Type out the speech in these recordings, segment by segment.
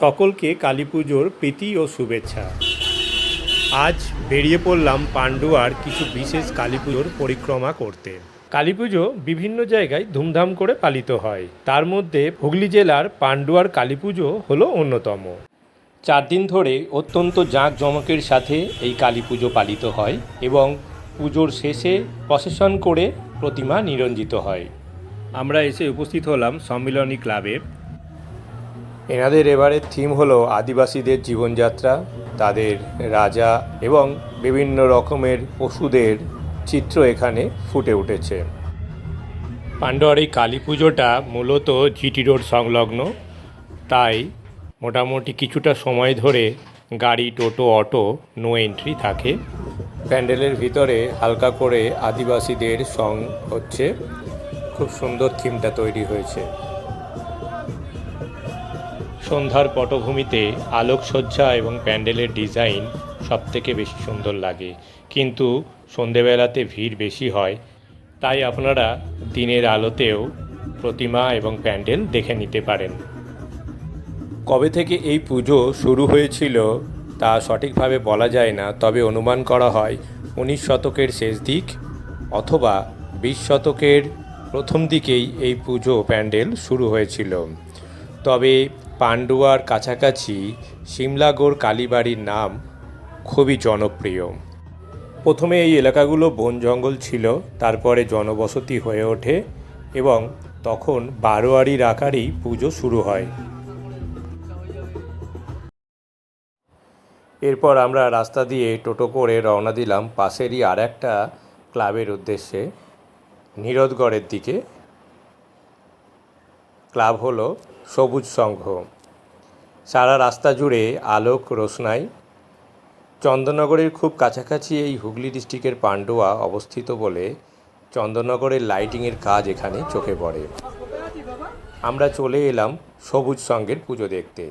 সকলকে কালী পুজোর প্রীতি ও শুভেচ্ছা। আজ বেরিয়ে পড়লাম পান্ডুয়ার কিছু বিশেষ কালী পুজোর পরিক্রমা করতে। কালী পুজো বিভিন্ন জায়গায় ধুমধাম করে পালিত হয়। তার মধ্যে হুগলি জেলার পান্ডুয়ার কালী পুজো হলো অন্যতম। চার দিন ধরে অত্যন্ত জাঁকজমকের সাথে এই কালী পুজো পালিত হয় এবং পুজোর শেষে প্রসেশন করে প্রতিমা নিরঞ্জিত হয়। আমরা এসে উপস্থিত হলাম সম্মিলনী ক্লাবে। এনাদের এবারের থিম হলো আদিবাসীদের জীবনযাত্রা তাদের রাজা এবং বিভিন্ন রকমের পশুদের চিত্র এখানে ফুটে উঠেছে। পাণ্ডুয়ার এই কালী পুজোটা মূলত জিটি রোড সংলগ্ন। তাই মোটামুটি কিছুটা সময় ধরে গাড়ি টোটো অটো নো এন্ট্রি থাকে। প্যান্ডেলের ভিতরে হালকা করে আদিবাসীদের সং হচ্ছে। খুব সুন্দর থিমটা তৈরি হয়েছে। সন্ধ্যার পটভূমিতে আলোকসজ্জা এবং প্যান্ডেলের ডিজাইন সবথেকে বেশি সুন্দর লাগে। কিন্তু সন্ধেবেলাতে ভিড় বেশি হয়, তাই আপনারা দিনের আলোতেও প্রতিমা এবং প্যান্ডেল দেখে নিতে পারেন। কবে থেকে এই পুজো শুরু হয়েছিল তা সঠিকভাবে বলা যায় না, তবে অনুমান করা হয় উনিশ শতকের শেষ দিক অথবা বিশ শতকের প্রথম দিকেই এই পুজো প্যান্ডেল শুরু হয়েছিল। তবে পান্ডুয়ার কাছাকাছি সিমলাগড় কালীবাড়ির নাম খুবই জনপ্রিয়। প্রথমে এই এলাকাগুলো বন জঙ্গল ছিল, তারপরে জনবসতি হয়ে ওঠে এবং তখন বারোয়ারির আকারেই পুজো শুরু হয়। এরপর আমরা রাস্তা দিয়ে টোটো করে রওনা দিলাম পাশেরই আর একটা ক্লাবের উদ্দেশ্যে, নীরদগড়ের দিকে। ক্লাব হলো সবুজ সংঘ। সারা রাস্তা জুড়ে আলোক রোশনাই। চন্দননগরের খুব কাছাকাছি এই হুগলি ডিস্ট্রিক্টের পান্ডুয়া অবস্থিত বলে চন্দননগরের লাইটিংয়ের কাজ এখানে চোখে পড়ে। আমরা চলে এলাম সবুজ সঙ্গের পুজো দেখতে।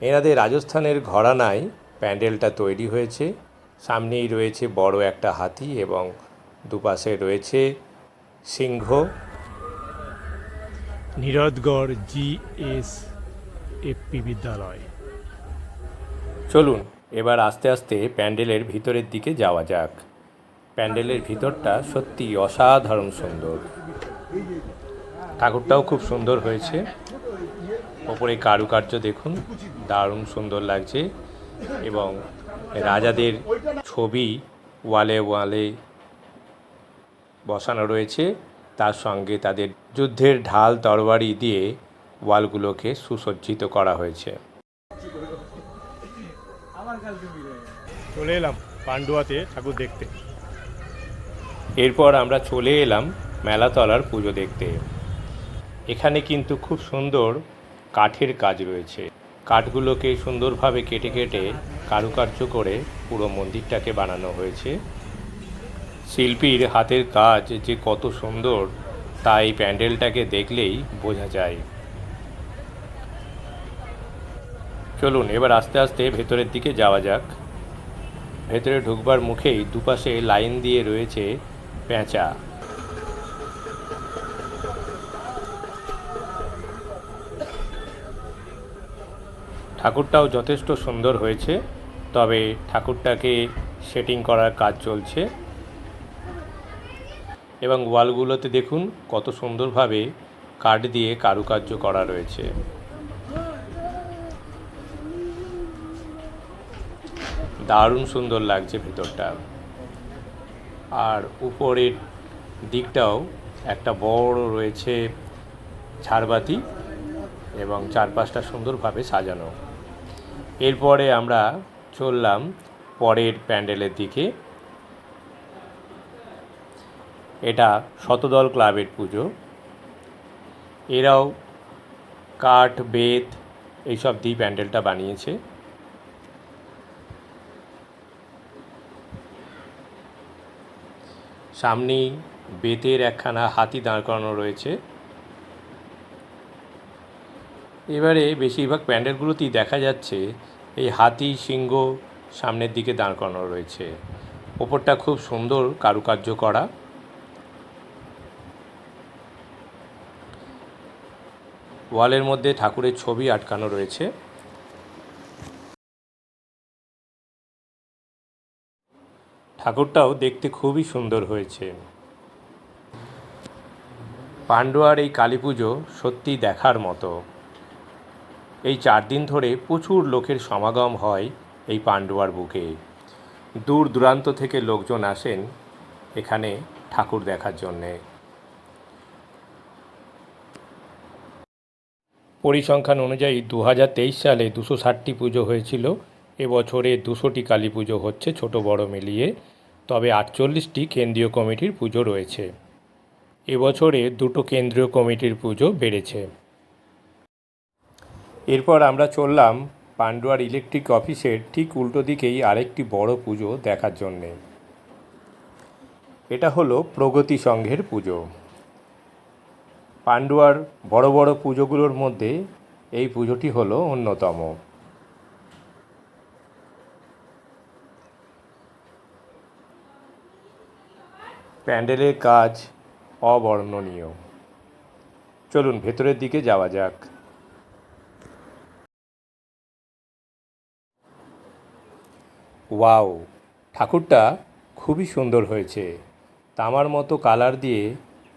এনাদের রাজস্থানের ঘরানায় প্যান্ডেলটা তৈরি হয়েছে। সামনেই রয়েছে বড় একটা হাতি এবং দুপাশে রয়েছে সিংহ। নীরদগড় জি এস এফপি বিদ্যালয়। চলুন, এবার আস্তে আস্তে প্যান্ডেলের ভিতরের দিকে যাওয়া যাক। প্যান্ডেলের ভিতরটা সত্যি অসাধারণ সুন্দর। ঠাকুরটাও খুব সুন্দর হয়েছে। ওপরে কারুকার্য দেখুন, দারুণ সুন্দর লাগছে এবং রাজাদের ছবি ওয়ালে ওয়ালে বসানো রয়েছে। তার সঙ্গে তাদের যুদ্ধের ঢাল তরবারি দিয়ে ওয়ালগুলোকে সুসজ্জিত করা হয়েছে। চলে এলাম পান্ডুয়াতে ঠাকুর দেখতে। এরপর আমরা চলে এলাম মেলাতলার পুজো দেখতে। এখানে কিন্তু খুব সুন্দর কাঠের কাজ রয়েছে। কাঠগুলোকে সুন্দরভাবে কেটে কেটে কারুকার্য করে পুরো মন্দিরটাকে বানানো হয়েছে। শিল্পীর হাতের কাজ যে কত সুন্দর, তা এই প্যান্ডেলটাকে দেখলেই বোঝা যায়। চলুন, এবার আস্তে আস্তে ভেতরের দিকে যাওয়া যাক। ভেতরে ঢুকবার মুখেই দুপাশে লাইন দিয়ে রয়েছে পেঁচা ঠাকুরটাও যথেষ্ট সুন্দর হয়েছে, তবে ঠাকুরটাকে সেটিং করার কাজ চলছে। এবং ওয়ালগুলোতে দেখুন কত সুন্দরভাবে কাঠ দিয়ে কারুকার্য করা রয়েছে। দারুণ সুন্দর লাগছে ভেতরটা। আর উপরের দিকটাও একটা বড় রয়েছে ঝাড়বাতি এবং চারপাশটা সুন্দরভাবে সাজানো। এরপরে আমরা চললাম পরের প্যান্ডেলের দিকে। এটা শতদল ক্লাবের পুজো। এরাও কাঠ, বেত এইসব দিয়ে প্যান্ডেলটা বানিয়েছে। সামনেই বেতের একখানা হাতি দাঁড় করানো রয়েছে। এবারে বেশিরভাগ প্যান্ডেলগুলোতেই দেখা যাচ্ছে এই হাতি সিংহ সামনের দিকে দাঁড় করানো রয়েছে। ওপরটা খুব সুন্দর কারুকার্য করা। ওয়ালের মধ্যে ঠাকুরের ছবি আটকানো রয়েছে। ঠাকুরটাও দেখতে খুবই সুন্দর হয়েছে। পাণ্ডুয়ার এই কালী পুজো সত্যি দেখার মতো। এই চার দিন ধরে প্রচুর লোকের সমাগম হয় এই পাণ্ডুয়ার বুকে। দূর দূরান্ত থেকে লোকজন আসেন এখানে ঠাকুর দেখার জন্যে। পরিসংখ্যান অনুযায়ী দু হাজার তেইশ সালে দুশো ষাটটি পুজো হয়েছিল। এবছরে দুশোটি কালী পুজো হচ্ছে ছোট বড় মিলিয়ে। তবে আটচল্লিশটি কেন্দ্রীয় কমিটির পুজো রয়েছে। এবছরে দুটো কেন্দ্রীয় কমিটির পুজো বেড়েছে। এরপর আমরা চললাম পান্ডুয়ার ইলেকট্রিক অফিসের ঠিক উল্টো দিকেই আরেকটি বড় পুজো দেখার জন্যে। এটা হলো প্রগতি সংঘের পুজো। পান্ডুয়ার বড় বড় পুজোগুলোর মধ্যে এই পুজোটি হলো অন্যতম। প্যান্ডেলের কাজ অবর্ণনীয়। চলুন ভেতরের দিকে যাওয়া যাক। ওয়াও, ঠাকুরটা খুবই সুন্দর হয়েছে। তামার মতো কালার দিয়ে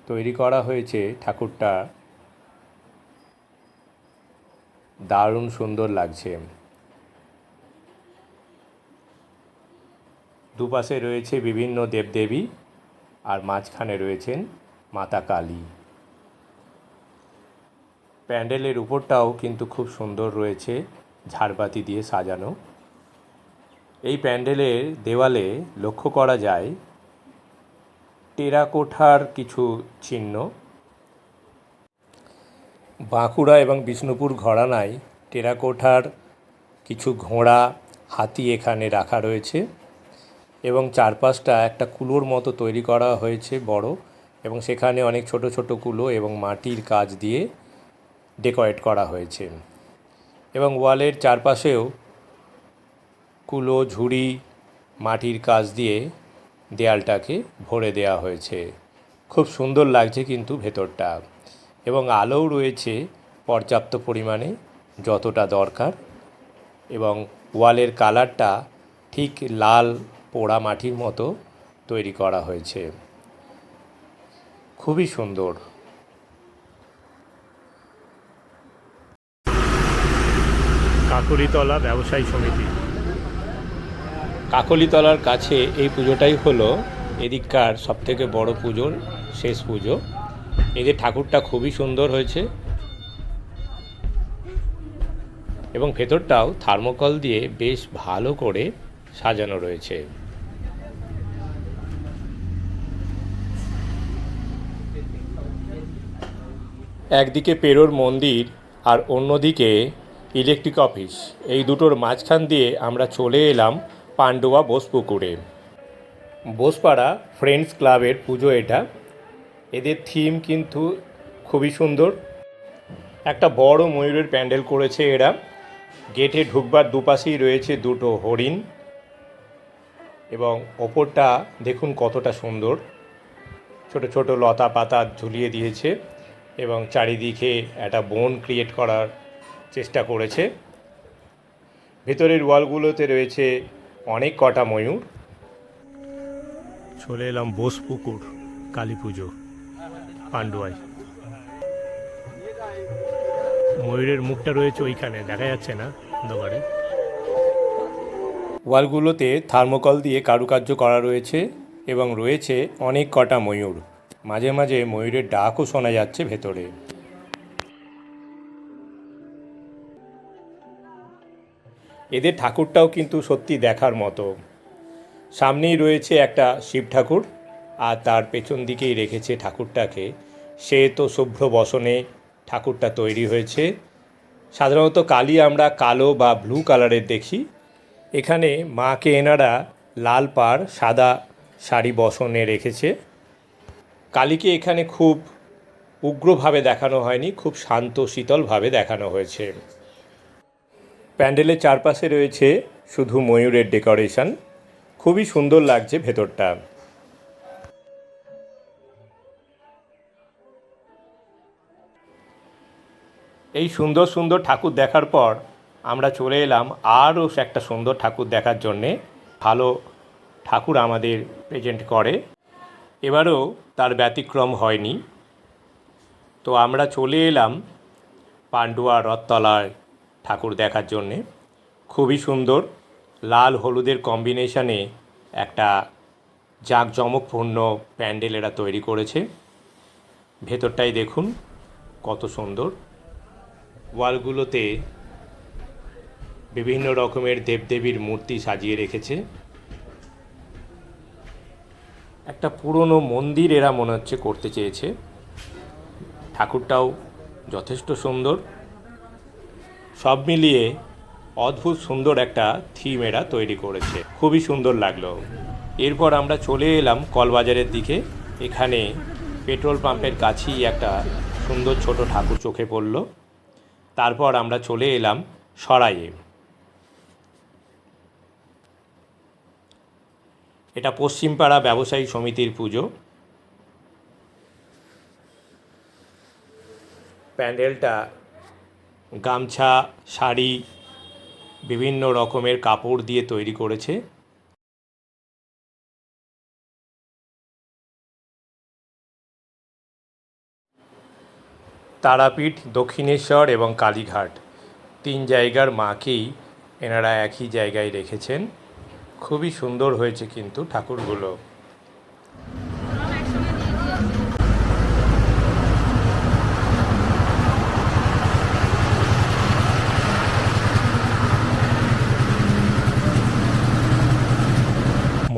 তৈরি করা হয়েছে ঠাকুরটা। দারুণ সুন্দর লাগছে। দুপাশে রয়েছে বিভিন্ন দেবদেবী আর মাঝখানে রয়েছেন মাতা কালী। প্যান্ডেলের উপরটাও কিন্তু খুব সুন্দর রয়েছে ঝাড়বাতি দিয়ে সাজানো। এই প্যান্ডেলের দেওয়ালে লক্ষ্য করা যায় টেরাকোঠার কিছু চিহ্ন। বাঁকুড়া এবং বিষ্ণুপুর ঘরানায় টেরাকোঠার কিছু ঘোড়া হাতি এখানে রাখা রয়েছে এবং চারপাশটা একটা কুলোর মতো তৈরি করা হয়েছে বড় এবং সেখানে অনেক ছোট ছোট কুলো এবং মাটির কাজ দিয়ে ডেকোরেট করা হয়েছে এবং ওয়ালের চারপাশেও কুলো, ঝুড়ি, মাটির কাজ দিয়ে দেয়ালটাকে ভরে দেওয়া হয়েছে। খুব সুন্দর লাগছে কিন্তু ভেতরটা এবং আলোও রয়েছে পর্যাপ্ত পরিমাণে যতটা দরকার এবং ওয়ালের কালারটা ঠিক লাল পোড়া মাটির মতো তৈরি করা হয়েছে। খুবই সুন্দর। কাকুরিতলা ব্যবসায়ী সমিতি। কাকলিতলার কাছে এই পুজোটাই হলো এদিককার সবথেকে বড় পুজোর শেষ পুজো। এদের ঠাকুরটা খুবই সুন্দর হয়েছে। এবং ভেতরটাও থার্মোকল দিয়ে বেশ ভালো করে সাজানো রয়েছে। একদিকে পেরোর মন্দির আর অন্যদিকে ইলেকট্রিক অফিস এই দুটোর মাঝখান দিয়ে আমরা চলে এলাম পান্ডুয়া বোসপুকুরে। বোসপাড়া ফ্রেন্ডস ক্লাবের পুজো এটা। এদের থিম কিন্তু খুবই সুন্দর। একটা বড় ময়ূরের প্যান্ডেল করেছে এরা। গেটে ঢুকবার দুপাশেই রয়েছে দুটো হরিণ। এবং ওপরটা দেখুন কতটা সুন্দর। ছোট ছোট লতা পাতা ঝুলিয়ে দিয়েছে এবং চারিদিকে একটা বন ক্রিয়েট করার চেষ্টা করেছে। ভেতরের ওয়ালগুলোতে রয়েছে অনেক কটা ময়ূর। চলে এলাম বোসপুকুর কালী পুজো পান্ডুয়ায় ময়ূরের মুখটা রয়েছে ওইখানে দেখা যাচ্ছে না দোকানে ওয়ালগুলোতে থার্মোকল দিয়ে কারুকার্য করা রয়েছে এবং রয়েছে অনেক কটা ময়ূর। মাঝে মাঝে ময়ূরের ডাকও শোনা যাচ্ছে ভেতরে। এদের ঠাকুরটাও কিন্তু সত্যি দেখার মতো। সামনেই রয়েছে একটা শিব ঠাকুর, আর তার পেছন দিকেই রেখেছে ঠাকুরটাকে। সে তো শুভ্র বসনে ঠাকুরটা তৈরি হয়েছে। সাধারণত কালী আমরা কালো বা ব্লু কালারের দেখি। এখানে মাকে এনারা লাল পাড়, সাদা শাড়ি বসনে রেখেছে। কালীকে এখানে খুব উগ্রভাবে দেখানো হয়নি, খুব শান্ত, শীতলভাবে দেখানো হয়েছে। প্যান্ডেলের চারপাশে রয়েছে শুধু ময়ূরের ডেকোরেশন। খুবই সুন্দর লাগছে ভেতরটা। এই সুন্দর সুন্দর ঠাকুর দেখার পর আমরা চলে এলাম আরও একটা সুন্দর ঠাকুর দেখার জন্যে। ভালো ঠাকুর আমাদের প্রেজেন্ট করে। এবারও তার ব্যতিক্রম হয়নি। তো আমরা চলে এলাম পান্ডুয়া রথতলায়। ঠাকুর দেখার জন্যে। খুবই সুন্দর, লাল হলুদের কম্বিনেশনে একটা জাঁকজমকপূর্ণ প্যান্ডেল এরা তৈরি করেছে। ভেতরটাই দেখুন, কত সুন্দর। ওয়ালগুলোতে বিভিন্ন রকমের দেবদেবীর মূর্তি সাজিয়ে রেখেছে। একটা পুরনো মন্দির এরা মনে হচ্ছে করতে চেয়েছে। ঠাকুরটাও যথেষ্ট সুন্দর। সব মিলিয়ে অদ্ভুত সুন্দর একটা থিম এরা তৈরি করেছে। খুবই সুন্দর লাগল। এরপর আমরা চলে এলাম কলবাজারের দিকে। এখানে পেট্রোল পাম্পের কাছেই একটা সুন্দর ছোট ঠাকুর চোখে পড়ল। তারপর আমরা চলে এলাম সরাইয়ে। এটা পশ্চিমপাড়া ব্যবসায়ী সমিতির পুজো। প্যান্ডেলটা গামছা, শাড়ি, বিভিন্ন রকমের কাপড় দিয়ে তৈরি করেছে। তারাপীঠ, দক্ষিণেশ্বর এবং কালীঘাট তিন জায়গার মাকেই এনারা একই জায়গায় রেখেছেন। খুবই সুন্দর হয়েছে কিন্তু ঠাকুরগুলো।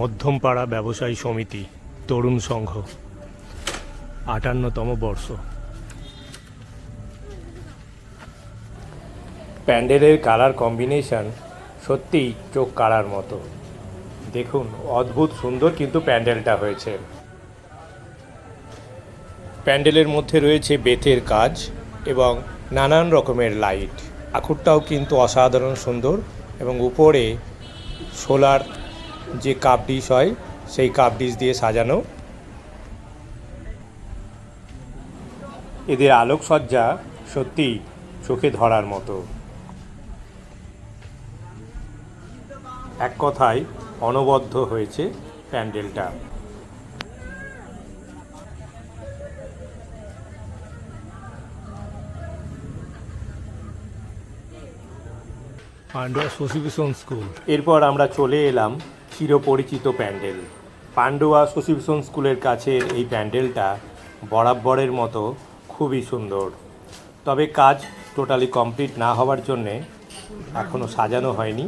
মধ্যমপাড়া ব্যবসায়ী সমিতি, তরুণ সংঘ, আটান্নতম বর্ষ। প্যান্ডেলের কালার কম্বিনেশন সত্যিই চোখ কাড়ার মতো। দেখুন, অদ্ভুত সুন্দর কিন্তু প্যান্ডেলটা হয়েছে। প্যান্ডেলের মধ্যে রয়েছে বেতের কাজ এবং নানান রকমের লাইট ঠাকুরটাও কিন্তু অসাধারণ সুন্দর এবং উপরে সোলার যে কাপ ডিশ হয় সেই কাপ ডিশ দিয়ে সাজানো। এদের আলোকসজ্জা সত্যিই চোখে ধরার মতো। এক কথায় অনবদ্য হয়েছে প্যান্ডেলটা। পান্ডুয়া সোসিভিশন স্কুল এরপর আমরা চলে এলাম চিরপরিচিত প্যান্ডেল। পান্ডুয়া সোসিভিশন স্কুলের কাছের এই প্যান্ডেলটা বরাবরের মতো খুবই সুন্দর। তবে কাজ টোটালি কমপ্লিট না হওয়ার জন্যে এখনও সাজানো হয়নি।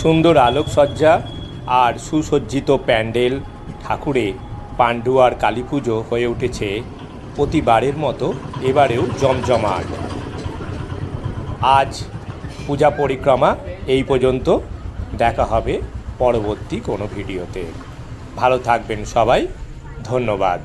সুন্দর আলোকসজ্জা আর সুসজ্জিত প্যান্ডেল ঠাকুরে পান্ডুয়ার কালী পুজো হয়ে উঠেছে প্রতিবারের মতো এবারেও জমজমাট। আজ পূজা পরিক্রমা এই পর্যন্ত দেখা হবে পরবর্তী কোনো ভিডিওতে। ভালো থাকবেন সবাই। ধন্যবাদ।